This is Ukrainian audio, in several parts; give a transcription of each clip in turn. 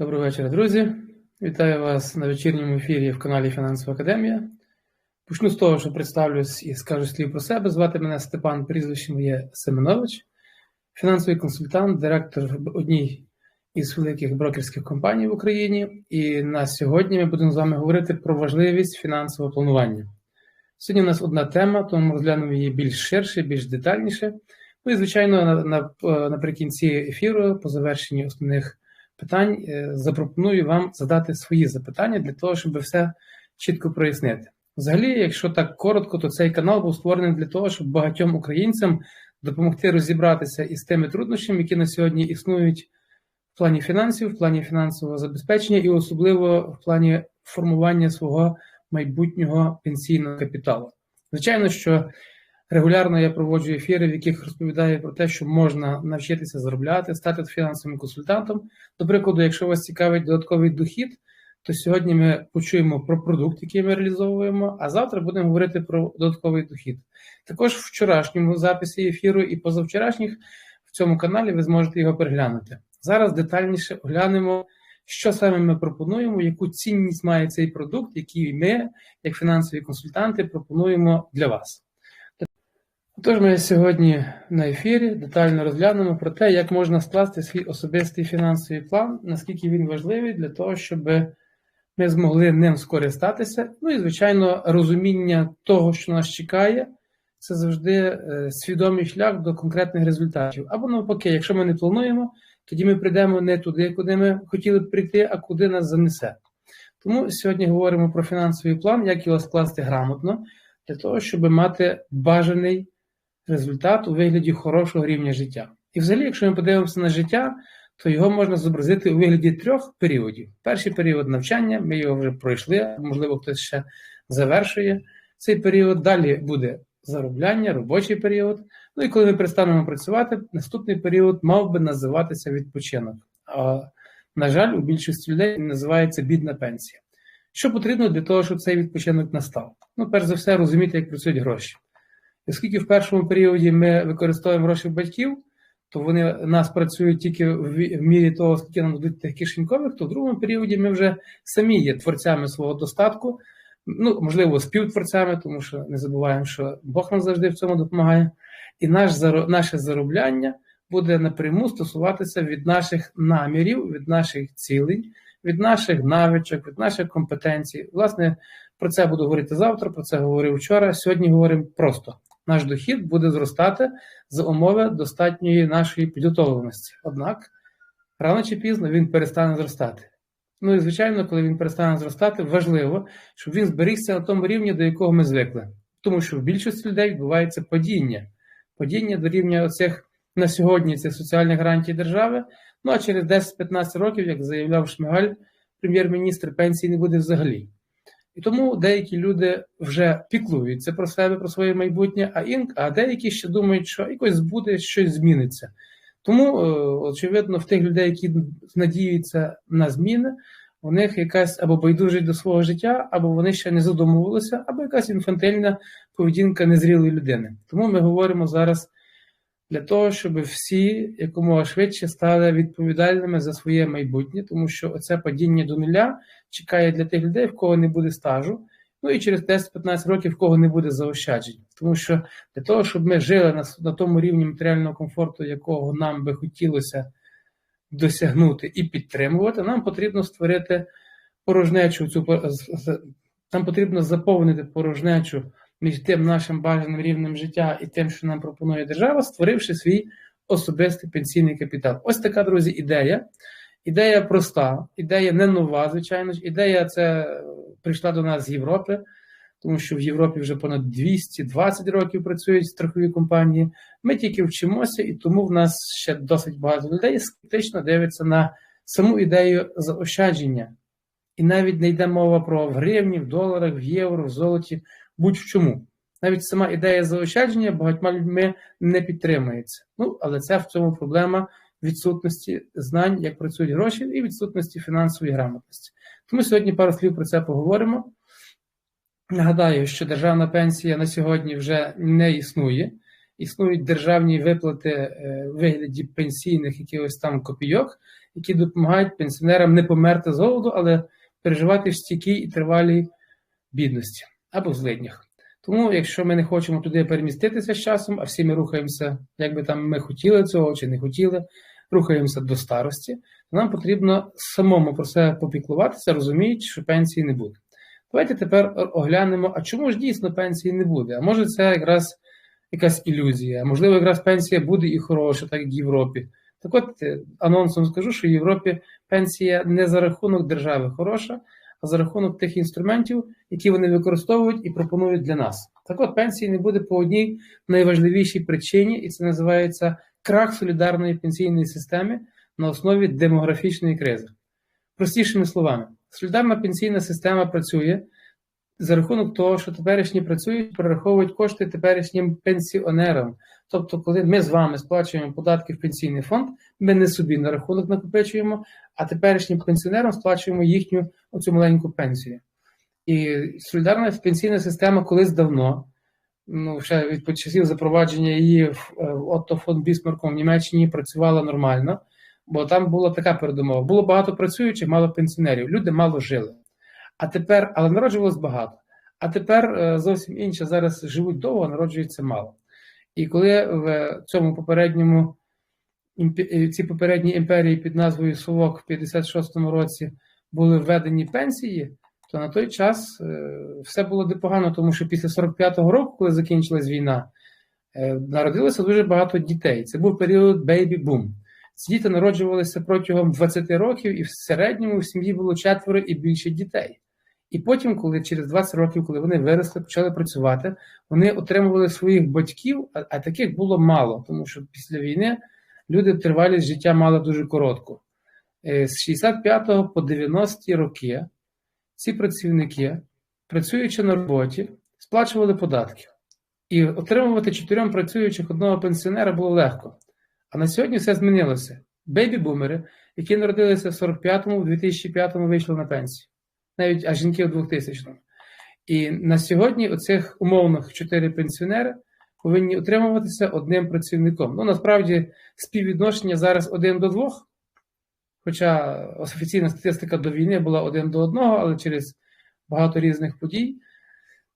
Доброго вечора, друзі. Вітаю вас на вечірньому ефірі в каналі Фінансова Академія. Почну з того, що представлюсь і скажу слів про себе. Звати мене Степан, прізвище моє Семенович, фінансовий консультант, директор одній із великих брокерських компаній в Україні. І на сьогодні ми будемо з вами говорити про важливість фінансового планування. Сьогодні у нас одна тема, тому ми розглянемо її більш ширше, більш детальніше. Ну і, звичайно, на, на, наприкінці ефіру, по завершенні основних питань, е, запропоную вам задати свої запитання для того, щоб все чітко прояснити. Взагалі, якщо так коротко, то цей канал був створений для того, щоб багатьом українцям допомогти розібратися із тими труднощами, які на сьогодні існують в плані фінансів, в плані фінансового забезпечення і особливо в плані формування свого майбутнього пенсійного капіталу. Звичайно, що регулярно я проводжу ефіри, в яких розповідаю про те, що можна навчитися заробляти, стати фінансовим консультантом. До прикладу, якщо вас цікавить додатковий дохід, то сьогодні ми почуємо про продукт, який ми реалізовуємо, а завтра будемо говорити про додатковий дохід. Також в вчорашньому записі ефіру і позавчорашніх в цьому каналі ви зможете його переглянути. Зараз детальніше оглянемо, що саме ми пропонуємо, яку цінність має цей продукт, який ми, як фінансові консультанти, пропонуємо для вас. Тож ми сьогодні на ефірі детально розглянемо про те, як можна скласти свій особистий фінансовий план, наскільки він важливий для того, щоб ми змогли ним скористатися. Ну і, звичайно, розуміння того, що нас чекає, це завжди е, свідомий шлях до конкретних результатів. Або навпаки, якщо ми не плануємо, тоді ми прийдемо не туди, куди ми хотіли б прийти, а куди нас занесе. Тому сьогодні говоримо про фінансовий план, як його скласти грамотно, для того, щоб мати бажаний результат у вигляді хорошого рівня життя. І взагалі, якщо ми подивимося на життя, то його можна зобразити у вигляді трьох періодів. Перший період навчання, ми його вже пройшли, можливо, хтось ще завершує цей період. Далі буде заробляння, робочий період. Ну і коли ми перестанемо працювати, наступний період мав би називатися відпочинок. А, на жаль, у більшості людей він називається бідна пенсія. Що потрібно для того, щоб цей відпочинок настав? Ну, перш за все, розуміти, як працюють гроші. Оскільки в першому періоді ми використовуємо гроші батьків, то вони нас працюють тільки в мірі того, скільки нам дадуть тих кишенькових, то в другому періоді ми вже самі є творцями свого достатку, ну, можливо, співтворцями, тому що не забуваємо, що Бог нам завжди в цьому допомагає. І наш, наше заробляння буде напряму стосуватися від наших намірів, від наших цілей, від наших навичок, від наших компетенцій. Власне, про це буду говорити завтра, про це говорив вчора. Сьогодні говоримо просто наш дохід буде зростати за умови достатньої нашої підготовленості. Однак, рано чи пізно він перестане зростати. Ну і, звичайно, коли він перестане зростати, важливо, щоб він зберігся на тому рівні, до якого ми звикли. Тому що в більшості людей відбувається падіння. Падіння до рівня оцих на сьогодні цих соціальних гарантій держави. Ну а через 10-15 років, як заявляв Шмигаль, прем'єр-міністр, пенсії не буде взагалі. І тому деякі люди вже піклуються про себе, про своє майбутнє, а ін, а деякі ще думають, що якось буде щось зміниться. Тому, е, очевидно, в тих людей, які надіються на зміни, у них якась або байдужість до свого життя, або вони ще не задумувалися, або якась інфантильна поведінка незрілої людини. Тому ми говоримо зараз для того, щоб всі якомога швидше стали відповідальними за своє майбутнє, тому що оце падіння до нуля чекає для тих людей, в кого не буде стажу, ну і через 10-15 років в кого не буде заощаджень. Тому що для того, щоб ми жили на, на тому рівні матеріального комфорту, якого нам би хотілося досягнути і підтримувати, нам потрібно створити порожнечу цю нам потрібно заповнити порожнечу між тим нашим бажаним рівнем життя і тим, що нам пропонує держава, створивши свій особистий пенсійний капітал. Ось така, друзі, ідея. Ідея проста, ідея не нова, звичайно ж. Ідея це прийшла до нас з Європи, тому що в Європі вже понад 220 років працюють страхові компанії. Ми тільки вчимося, і тому в нас ще досить багато людей скептично дивиться на саму ідею заощадження. І навіть не йде мова про в гривні, в доларах, в євро, в золоті будь-в чому. Навіть сама ідея заощадження багатьма людьми не підтримується. Ну, але це в цьому проблема відсутності знань, як працюють гроші, і відсутності фінансової грамотності. Тому сьогодні пару слів про це поговоримо. Нагадаю, що державна пенсія на сьогодні вже не існує. Існують державні виплати е, в вигляді пенсійних якихось там копійок, які допомагають пенсіонерам не померти з голоду, але переживати в стійкій і тривалій бідності або в злиднях. Тому, якщо ми не хочемо туди переміститися з часом, а всі ми рухаємося, як би там ми хотіли цього чи не хотіли, рухаємося до старості, то нам потрібно самому про себе попіклуватися, розуміючи, що пенсії не буде. Давайте тепер оглянемо, а чому ж дійсно пенсії не буде? А може це якраз якась ілюзія, можливо, якраз пенсія буде і хороша, так як в Європі. Так от е, анонсом скажу, що в Європі пенсія не за рахунок держави хороша, за рахунок тих інструментів, які вони використовують і пропонують для нас. Так от пенсії не буде по одній найважливішій причині, і це називається крах солідарної пенсійної системи на основі демографічної кризи. Простішими словами, солідарна пенсійна система працює за рахунок того, що теперішні працюють, перераховують кошти теперішнім пенсіонерам. Тобто, коли ми з вами сплачуємо податки в пенсійний фонд, ми не собі на рахунок накопичуємо, а теперішнім пенсіонерам сплачуємо їхню оцю маленьку пенсію. І солідарна пенсійна система колись давно, ну ще від часів запровадження її Отто фон Бісмарком в Німеччині працювала нормально, бо там була така передумова: було багато працюючих, мало пенсіонерів. Люди мало жили. А тепер, але народжувалось багато. А тепер зовсім інше. Зараз живуть довго, народжується мало. І коли в цьому попередньому ці попередні імперії під назвою Совок в 56-му році були введені пенсії, то на той час все було непогано, тому що після 45-го року, коли закінчилась війна, народилося дуже багато дітей. Це був період бейбі-бум. Ці діти народжувалися протягом 20 років, і в середньому в сім'ї було четверо і більше дітей. І потім, коли через 20 років, коли вони виросли, почали працювати, вони отримували своїх батьків, а, таких було мало, тому що після війни люди тривалість життя мали дуже коротку. З 65 по 90 роки ці працівники, працюючи на роботі, сплачували податки. І отримувати чотирьом працюючих одного пенсіонера було легко. А на сьогодні все змінилося. Бейбі-бумери, які народилися в 45-му, в 2005-му вийшли на пенсію навіть а жінки в 2000-му. І на сьогодні оцих умовних чотири пенсіонери повинні утримуватися одним працівником. Ну, насправді, співвідношення зараз один до двох, хоча офіційна статистика до війни була один до одного, але через багато різних подій.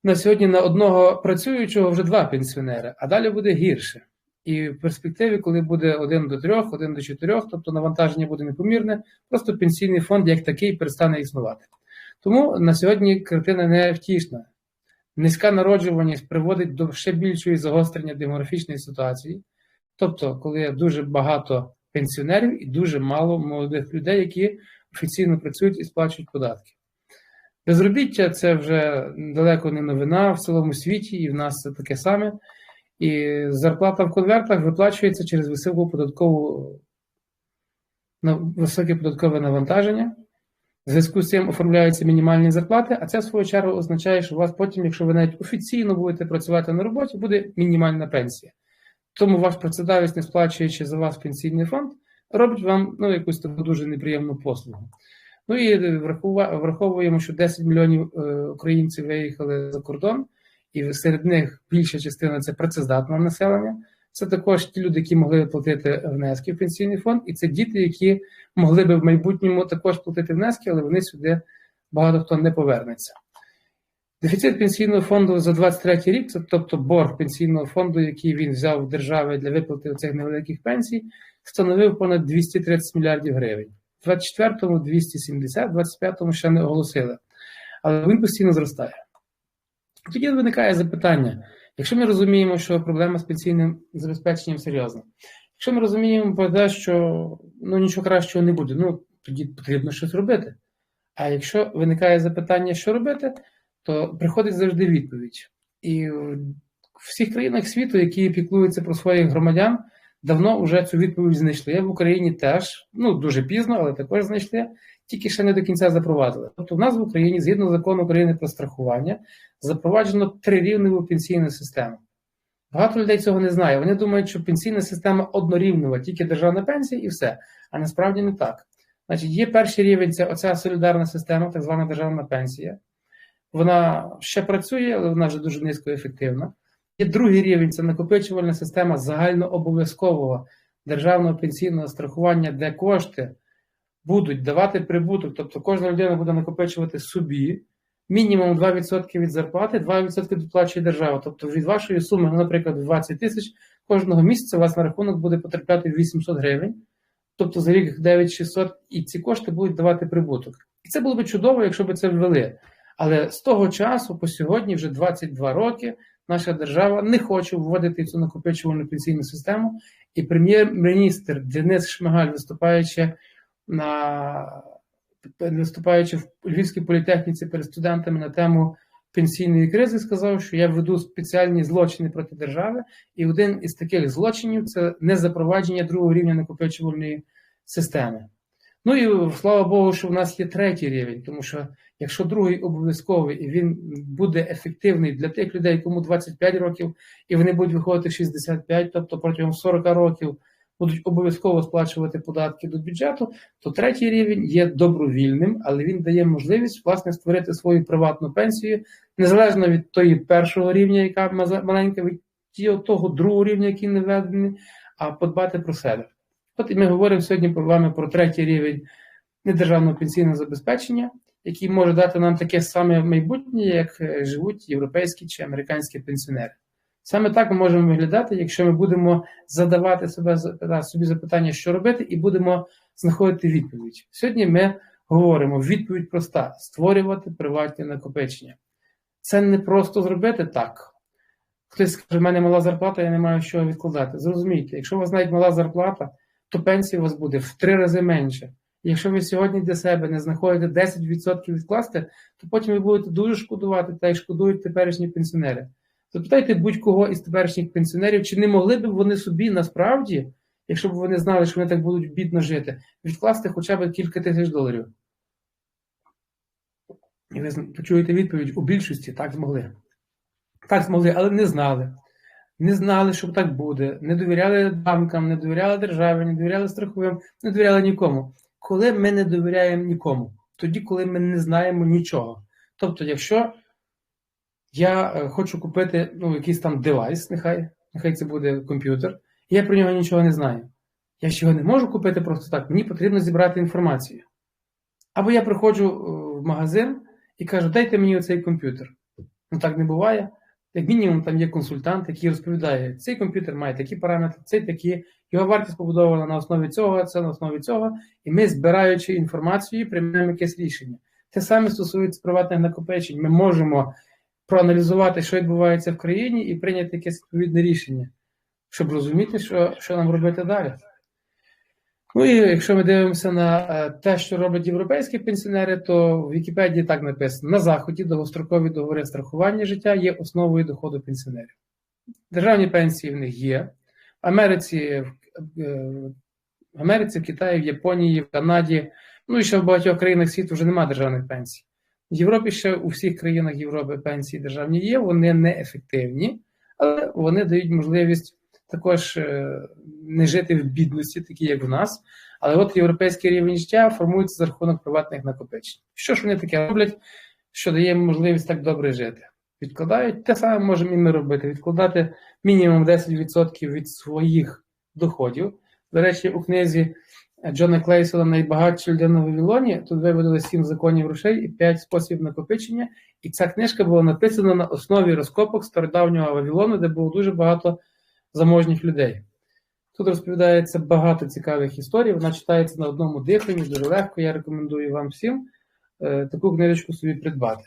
На сьогодні на одного працюючого вже два пенсіонери, а далі буде гірше. І в перспективі, коли буде один до трьох, один до чотирьох, тобто навантаження буде непомірне, просто пенсійний фонд як такий перестане існувати. Тому на сьогодні картина не втішна. Низька народжуваність приводить до ще більшої загострення демографічної ситуації, тобто, коли дуже багато пенсіонерів і дуже мало молодих людей, які офіційно працюють і сплачують податки. Безробіття це вже далеко не новина в цілому світі, і в нас це таке саме. І зарплата в конвертах виплачується через високу податкову високе податкове навантаження. В зв'язку з цим оформляються мінімальні зарплати, а це в свою чергу означає, що у вас потім, якщо ви навіть офіційно будете працювати на роботі, буде мінімальна пенсія. Тому ваш працедавець, не сплачуючи за вас пенсійний фонд, робить вам ну, якусь таку дуже неприємну послугу. Ну і враховуємо, що 10 мільйонів е, українців виїхали за кордон, і серед них більша частина це працездатне населення. Це також ті люди, які могли платити внески в пенсійний фонд, і це діти, які могли би в майбутньому також платити внески, але вони сюди багато хто не повернеться. Дефіцит пенсійного фонду за 23 рік, це тобто борг пенсійного фонду, який він взяв в держави для виплати цих невеликих пенсій, становив понад 230 мільярдів гривень. У 24-му 270, в 25-му ще не оголосили. Але він постійно зростає. Тоді виникає запитання. Якщо ми розуміємо, що проблема з пенсійним забезпеченням серйозна, якщо ми розуміємо про те, що ну, нічого кращого не буде, ну тоді потрібно щось робити. А якщо виникає запитання, що робити, то приходить завжди відповідь. І в всіх країнах світу, які піклуються про своїх громадян, давно вже цю відповідь знайшли. В Україні теж, ну дуже пізно, але також знайшли, тільки ще не до кінця запровадили. Тобто, в нас в Україні, згідно закону України про страхування, запроваджено трирівневу пенсійну систему. Багато людей цього не знає. Вони думають, що пенсійна система однорівнева, тільки державна пенсія і все. А насправді не так. Значить, є перший рівень це оця солідарна система, так звана державна пенсія. Вона ще працює, але вона вже дуже низькоефективна. Є другий рівень це накопичувальна система загальнообов'язкового державного пенсійного страхування, де кошти будуть давати прибуток, тобто кожна людина буде накопичувати собі мінімум 2% від зарплати, 2% доплачує держава. Тобто від вашої суми, ну, наприклад, 20 тисяч, кожного місяця у вас на рахунок буде потрапляти 800 гривень, тобто за рік 9600, і ці кошти будуть давати прибуток. І це було б чудово, якщо б це ввели. Але з того часу, по сьогодні, вже 22 роки, наша держава не хоче вводити цю накопичувальну пенсійну систему. І прем'єр-міністр Денис Шмигаль, виступаючи на виступаючи в Львівській політехніці перед студентами на тему пенсійної кризи, сказав, що я веду спеціальні злочини проти держави, і один із таких злочинів це незапровадження другого рівня накопичувальної системи. Ну і слава Богу, що в нас є третій рівень, тому що якщо другий обов'язковий і він буде ефективний для тих людей, кому 25 років, і вони будуть виходити 65, тобто протягом 40 років будуть обов'язково сплачувати податки до бюджету, то третій рівень є добровільним, але він дає можливість власне створити свою приватну пенсію незалежно від тої першого рівня, яка маленька, від того другого рівня, який не введений, а подбати про себе. От і ми говоримо сьогодні з вами про третій рівень недержавного пенсійного забезпечення, який може дати нам таке саме майбутнє, як е, живуть європейські чи американські пенсіонери. Саме так ми можемо виглядати, якщо ми будемо задавати себе собі запитання, що робити, і будемо знаходити відповідь. Сьогодні ми говоримо: відповідь проста: створювати приватні накопичення. Це не просто зробити так. Хтось скаже, в мене мала зарплата, я не маю що відкладати. Зрозумійте, якщо у вас навіть мала зарплата, то пенсія у вас буде в три рази менше. Якщо ви сьогодні для себе не знаходите 10% відкласти, то потім ви будете дуже шкодувати та й шкодують теперішні пенсіонери. Запитайте будь-кого із теперішніх пенсіонерів, чи не могли б вони собі насправді, якщо б вони знали, що вони так будуть бідно жити, відкласти хоча б кілька тисяч доларів. І ви почуєте відповідь у більшості так змогли. Так змогли, але не знали. Не знали, що так буде. Не довіряли банкам, не довіряли державі, не довіряли страховим, не довіряли нікому. Коли ми не довіряємо нікому, тоді, коли ми не знаємо нічого. Тобто, якщо я е, хочу купити ну, якийсь там девайс, нехай нехай це буде комп'ютер, я про нього нічого не знаю. Я ж його не можу купити просто так, мені потрібно зібрати інформацію. Або я приходжу е, в магазин і кажу, дайте мені оцей комп'ютер. Ну так не буває. Як мінімум, там є консультант, який розповідає, цей комп'ютер має такі параметри, цей такі, його вартість побудована на основі цього, це на основі цього, і ми, збираючи інформацію, приймаємо якесь рішення. Те саме стосується приватних накопичень. Ми можемо проаналізувати, що відбувається в країні, і прийняти якесь відповідне рішення, щоб розуміти, що, що нам робити далі. Ну і якщо ми дивимося на е, те, що роблять європейські пенсіонери, то в Вікіпедії так написано: на Заході довгострокові договори страхування життя є основою доходу пенсіонерів. Державні пенсії в них є. В Америці, в Америці, в Китаї, в Японії, в Канаді, ну і ще в багатьох країнах світу вже немає державних пенсій. В Європі ще у всіх країнах Європи пенсії державні є, вони не ефективні, але вони дають можливість також е, не жити в бідності, такі як в нас. Але от європейський рівень життя формується за рахунок приватних накопичень. Що ж вони таке роблять, що дає можливість так добре жити? Відкладають те саме можемо і ми робити: відкладати мінімум 10% від своїх доходів. До речі, у книзі Джона Клейсела найбагатша людина в Вавилоні. Тут виведали сім законів грошей і п'ять способів накопичення. І ця книжка була написана на основі розкопок стародавнього Вавилону, де було дуже багато заможніх людей. Тут розповідається багато цікавих історій. Вона читається на одному диханні, дуже легко. Я рекомендую вам всім е, таку книжечку собі придбати.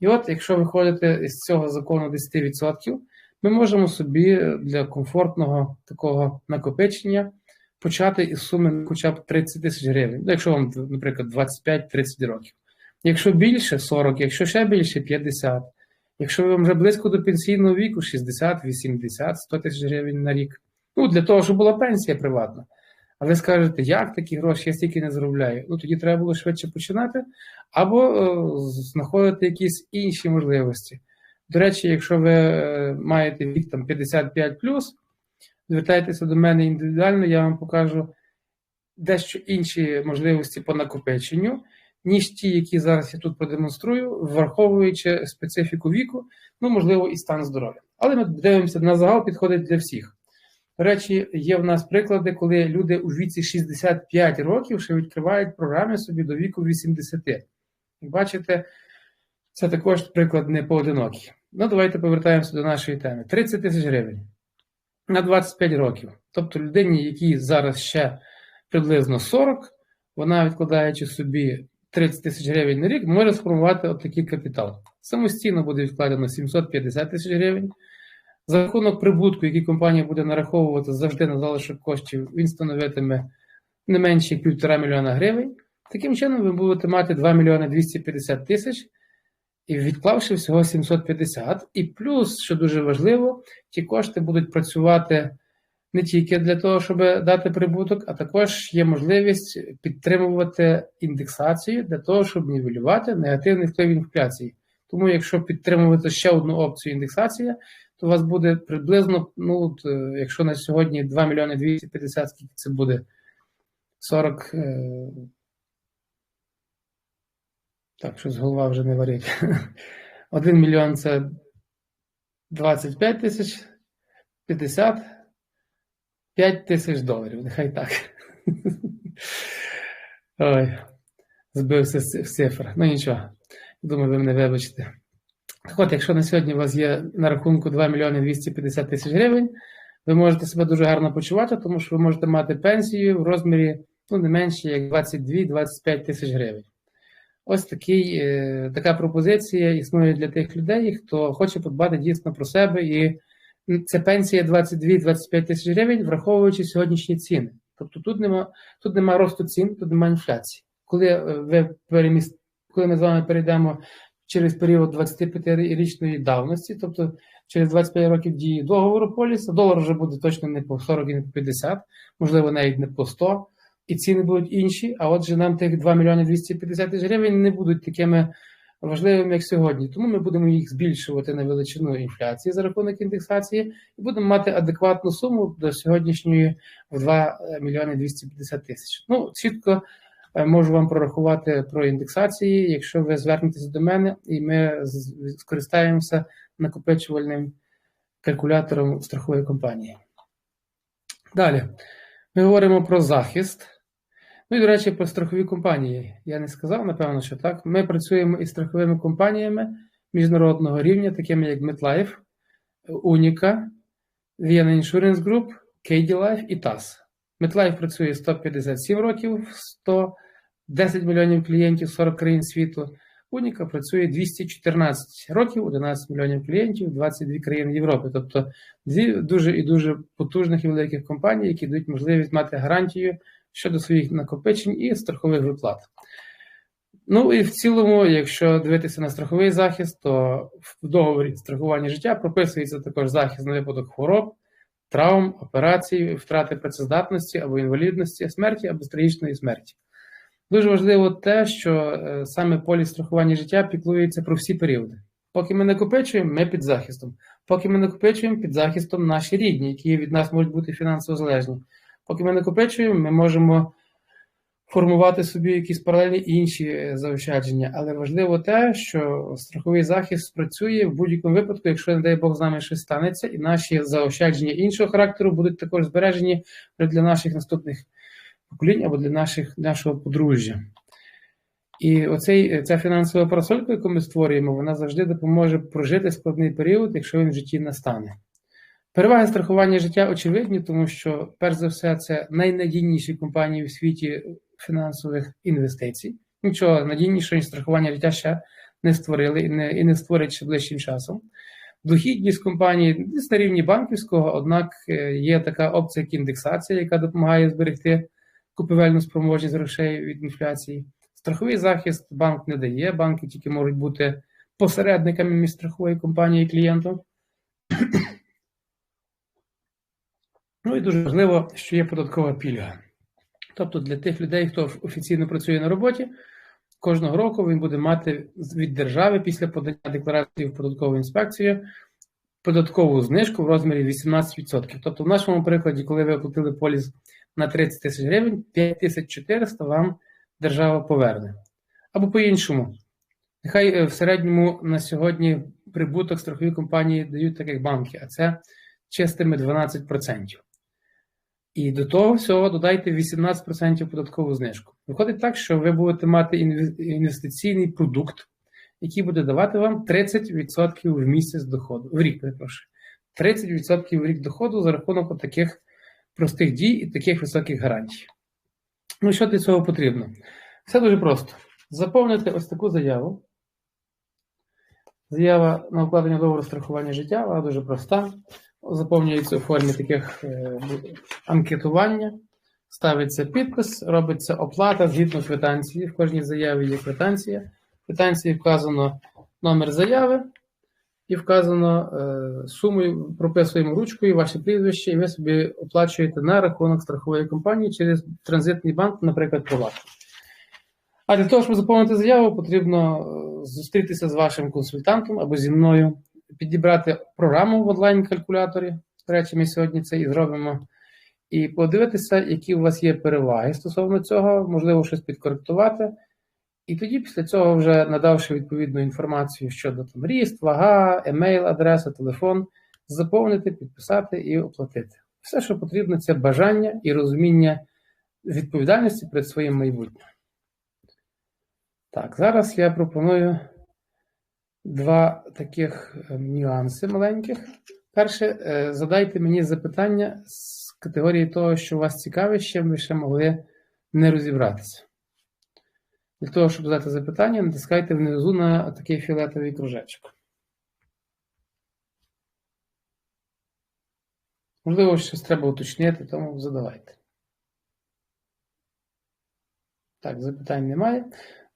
І от, якщо ви ходите з цього закону 10%, ми можемо собі для комфортного такого накопичення почати із суми хоча б 30 тисяч гривень, ну, якщо вам, наприклад, 25-30 років. Якщо більше 40, якщо ще більше 50, якщо ви вже близько до пенсійного віку 60, 80, 100 тисяч гривень на рік. Ну, для того, щоб була пенсія приватна. А ви скажете, як такі гроші, я стільки не заробляю. Ну тоді треба було швидше починати, або е, знаходити якісь інші можливості. До речі, якщо ви е, маєте вік там 55 звертайтеся до мене індивідуально, я вам покажу дещо інші можливості по накопиченню, ніж ті, які зараз я тут продемонструю, враховуючи специфіку віку, ну, можливо, і стан здоров'я. Але ми дивимося на загал, підходить для всіх. До речі, є в нас приклади, коли люди у віці 65 років ще відкривають програми собі до віку 80. Бачите, це також приклад не поодинокий. Ну, давайте повертаємося до нашої теми. 30 тисяч гривень на 25 років. Тобто людині, якій зараз ще приблизно 40, вона, відкладаючи собі 30 тисяч гривень на рік, може сформувати отакий капітал. Самостійно буде відкладено 750 тисяч гривень. За рахунок прибутку, який компанія буде нараховувати завжди на залишок коштів, він становитиме не менше 1,5 мільйона гривень. Таким чином, ви будете мати 2 мільйони 250 тисяч і відклавши всього 750. І плюс, що дуже важливо, ті кошти будуть працювати не тільки для того, щоб дати прибуток, а також є можливість підтримувати індексацію для того, щоб нівелювати негативний вплив інфляції. Тому, якщо підтримувати ще одну опцію індексація, то у вас буде приблизно, ну, е, якщо на сьогодні 2 мільйони 250, скільки це буде 40. Е... Так, щось голова вже не варить. 1 мільйон це 25 тисяч, 50, 5 тисяч доларів. Нехай так. Ой, збився з цифр. Ну нічого. Думаю, ви мене вибачите. Так от, якщо на сьогодні у вас є на рахунку 2 мільйони 250 тисяч гривень, ви можете себе дуже гарно почувати, тому що ви можете мати пенсію в розмірі ну, не менше як 22-25 тисяч гривень. Ось такий, е, така пропозиція існує для тих людей, хто хоче подбати дійсно про себе. І це пенсія 22-25 тисяч гривень, враховуючи сьогоднішні ціни. Тобто тут нема, тут нема росту цін, тут немає інфляції. Коли е, ви переміст... коли ми з вами перейдемо через період 25-річної давності, тобто через 25 років дії договору поліса, долар вже буде точно не по 40 і не по 50, можливо, навіть не по 100, і ціни будуть інші. А отже, нам тих 2 мільйони 250 тисяч гривень не будуть такими важливими, як сьогодні. Тому ми будемо їх збільшувати на величину інфляції за рахунок індексації, і будемо мати адекватну суму до сьогоднішньої в 2 мільйони 250 тисяч. Ну, чітко. Е, можу вам прорахувати про індексації, якщо ви звернетеся до мене, і ми скористаємося накопичувальним калькулятором страхової компанії. Далі, ми говоримо про захист. Ну і, до речі, про страхові компанії. Я не сказав, напевно, що так. Ми працюємо із страховими компаніями міжнародного рівня, такими як MetLife, Unica, Vienna Insurance Group, KD Life і TAS. MetLife працює 157 років, 110 мільйонів клієнтів, 40 країн світу. Уніка працює 214 років, 11 мільйонів клієнтів, 22 країни Європи. Тобто дві дуже і дуже потужних і великих компаній, які дають можливість мати гарантію щодо своїх накопичень і страхових виплат. Ну і в цілому, якщо дивитися на страховий захист, то в договорі страхування життя прописується також захист на випадок хвороб травм, операцій, втрати працездатності або інвалідності, смерті або трагічної смерті. Дуже важливо те, що е, саме поліс страхування життя піклується про всі періоди. Поки ми накопичуємо, ми під захистом. Поки ми накопичуємо під захистом наші рідні, які від нас можуть бути фінансово залежні. Поки ми накопичуємо, ми можемо формувати собі якісь паралельні інші заощадження. Але важливо те, що страховий захист спрацює в будь-якому випадку, якщо, не дай Бог, з нами щось станеться, і наші заощадження іншого характеру будуть також збережені для наших наступних поколінь або для наших, нашого подружжя. І оцей, ця фінансова парасолька, яку ми створюємо, вона завжди допоможе прожити складний період, якщо він в житті настане. Переваги страхування життя очевидні, тому що, перш за все, це найнадійніші компанії в світі фінансових інвестицій. Нічого надійнішого, ніж страхування життя ще не створили і не і не створять ще ближчим часом. Дохідність компанії десь на рівні банківського, однак е, є така опція, як індексація, яка допомагає зберегти купівельну спроможність грошей від інфляції. Страховий захист банк не дає, банки тільки можуть бути посередниками між страхової компанії і клієнтом. Ну і дуже важливо, що є податкова пільга. Тобто для тих людей, хто офіційно працює на роботі, кожного року він буде мати від держави після подання декларації в податкову інспекцію податкову знижку в розмірі 18%. Тобто, в нашому прикладі, коли ви оплатили поліс на 30 тисяч гривень, 5400 вам держава поверне. Або по-іншому, нехай е, в середньому на сьогодні прибуток страхові компанії дають так, як банки, а це чистими 12%. І до того всього додайте 18% податкову знижку. Виходить так, що ви будете мати інвестиційний продукт, який буде давати вам 30% в місяць доходу, в рік, перепрошую. 30% в рік доходу за рахунок таких простих дій і таких високих гарантій. Ну, що для цього потрібно? Все дуже просто. Заповнити ось таку заяву. Заява на укладення договору страхування життя, вона дуже проста. Заповнюється у формі таких е, анкетування, ставиться підпис, робиться оплата згідно квитанції. В кожній заяві є квитанція. В квитанції вказано номер заяви і вказано е, суму, прописуємо ручкою ваше прізвище, і ви собі оплачуєте на рахунок страхової компанії через транзитний банк, наприклад, Приват. А для того, щоб заповнити заяву, потрібно е, зустрітися з вашим консультантом або зі мною, підібрати програму в онлайн-калькуляторі. До речі, ми сьогодні це і зробимо. І подивитися, які у вас є переваги стосовно цього, можливо, щось підкоректувати. І тоді, після цього, вже надавши відповідну інформацію щодо там ріст, вага, емейл, адреса, телефон, заповнити, підписати і оплатити. Все, що потрібно, це бажання і розуміння відповідальності перед своїм майбутнім. Так, зараз я пропоную два таких е, нюанси маленьких. Перше, е, задайте мені запитання з категорії того, що вас цікавить, з чим ви ще могли не розібратися. Для того, щоб задати запитання, натискайте внизу на такий фіолетовий кружечок. Можливо, щось треба уточнити, тому задавайте. Так, запитань немає.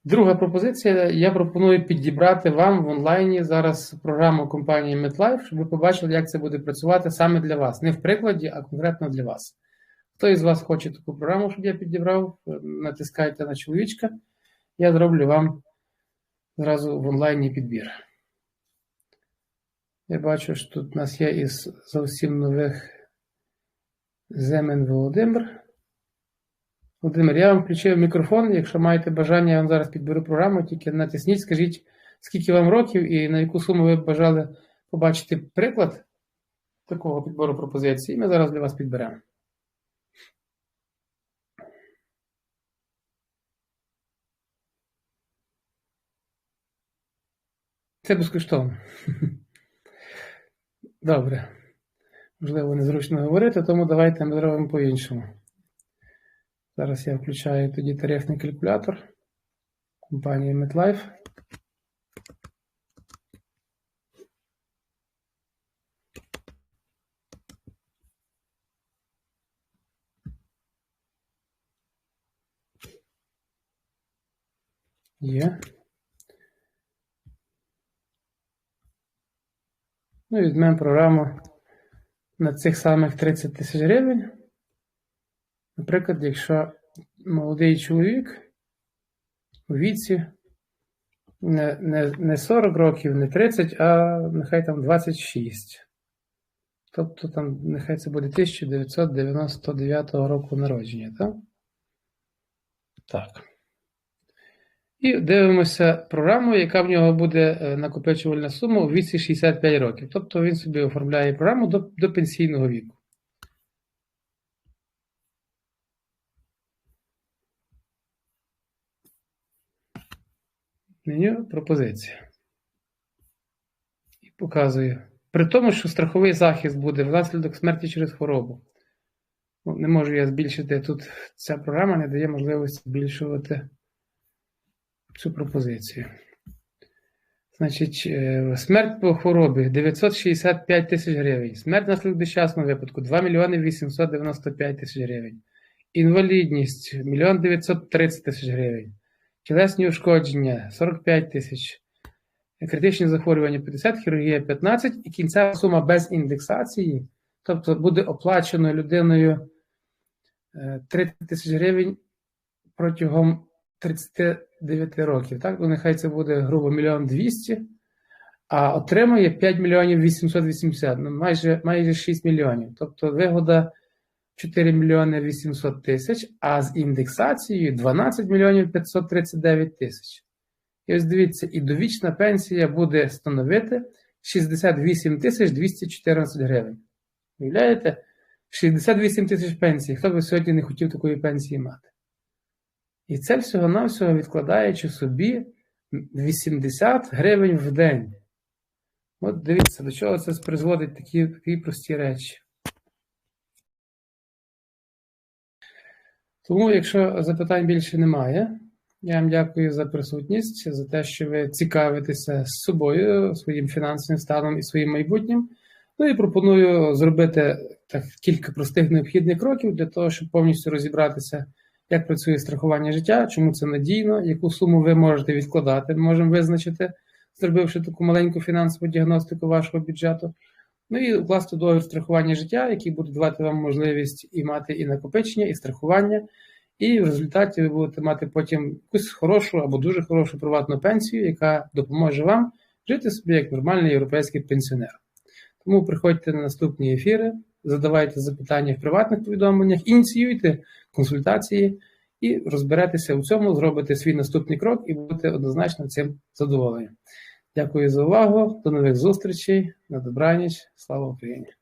Друга пропозиція. Я пропоную підібрати вам в онлайні зараз програму компанії MetLife, щоб ви побачили, як це буде працювати саме для вас. Не в прикладі, а конкретно для вас. Хто із вас хоче таку програму, щоб я підібрав, натискайте на чоловічка. Я зроблю вам зразу в онлайні підбір. Я бачу, що тут у нас є із зовсім нових Земен Володимир. Володимир, я вам включив мікрофон. Якщо маєте бажання, я вам зараз підберу програму, тільки натисніть, скажіть, скільки вам років і на яку суму ви бажали побачити приклад такого підбору пропозицій, ми зараз для вас підберемо. Це безкоштовно. Добре. Можливо, незручно говорити, тому давайте ми зробимо по-іншому. Зараз я включаю тоді тарифний калькулятор компанії MetLife. Є. Ну, візьмемо програму на цих самих 30 тисяч гривень. Наприклад, якщо молодий чоловік у віці не не, не 40 років, не 30, а нехай там 26. Тобто там нехай це буде 1999 року народження, так? Так. І дивимося програму, яка в нього буде е, накопичувальна сума у віці 65 років. Тобто він собі оформляє програму до, до пенсійного віку. Меню пропозиція. І показую. При тому, що страховий захист буде внаслідок смерті через хворобу. Ну, Не можу я збільшити тут. Ця програма не дає можливості збільшувати цю пропозицію. Значить, е, смерть по хворобі 965 тисяч гривень. Смерть наслідок нещасного випадку 2 мільйони 895 тисяч гривень. Інвалідність 1 930 тисяч гривень. Тілесні ушкодження 45 тисяч. Критичні захворювання 50, хірургія 15 і кінцева сума без індексації, тобто буде оплачено людиною 30 е, тисяч гривень протягом 39 років. Так? Ну, нехай це буде грубо мільйон 200, а отримує 5 мільйонів 880, ну майже майже 6 мільйонів. Тобто вигода 4 мільйони 800 тисяч, а з індексацією 12 мільйонів 539 тисяч. І ось дивіться, і довічна пенсія буде становити 68 тисяч 214 гривень. Уявляєте, 68 тисяч пенсій. Хто би сьогодні не хотів такої пенсії мати? І це всього-навсього відкладаючи собі 80 гривень в день. От дивіться, до чого це призводить такі, такі прості речі. Тому, якщо запитань більше немає, я вам дякую за присутність, за те, що ви цікавитеся з собою, своїм фінансовим станом і своїм майбутнім. Ну і пропоную зробити так кілька простих необхідних кроків для того, щоб повністю розібратися, як працює страхування життя, чому це надійно, яку суму ви можете відкладати, можемо визначити, зробивши таку маленьку фінансову діагностику вашого бюджету. Ну і укласти договір страхування життя, який буде давати вам можливість і мати і накопичення, і страхування. І в результаті ви будете мати потім якусь хорошу або дуже хорошу приватну пенсію, яка допоможе вам жити собі як нормальний європейський пенсіонер. Тому приходьте на наступні ефіри, задавайте запитання в приватних повідомленнях, ініціюйте консультації і розберетеся у цьому, зробите свій наступний крок і будете однозначно цим задоволені. Дякую за увагу. До нових зустрічей. На добраніч. Слава Україні!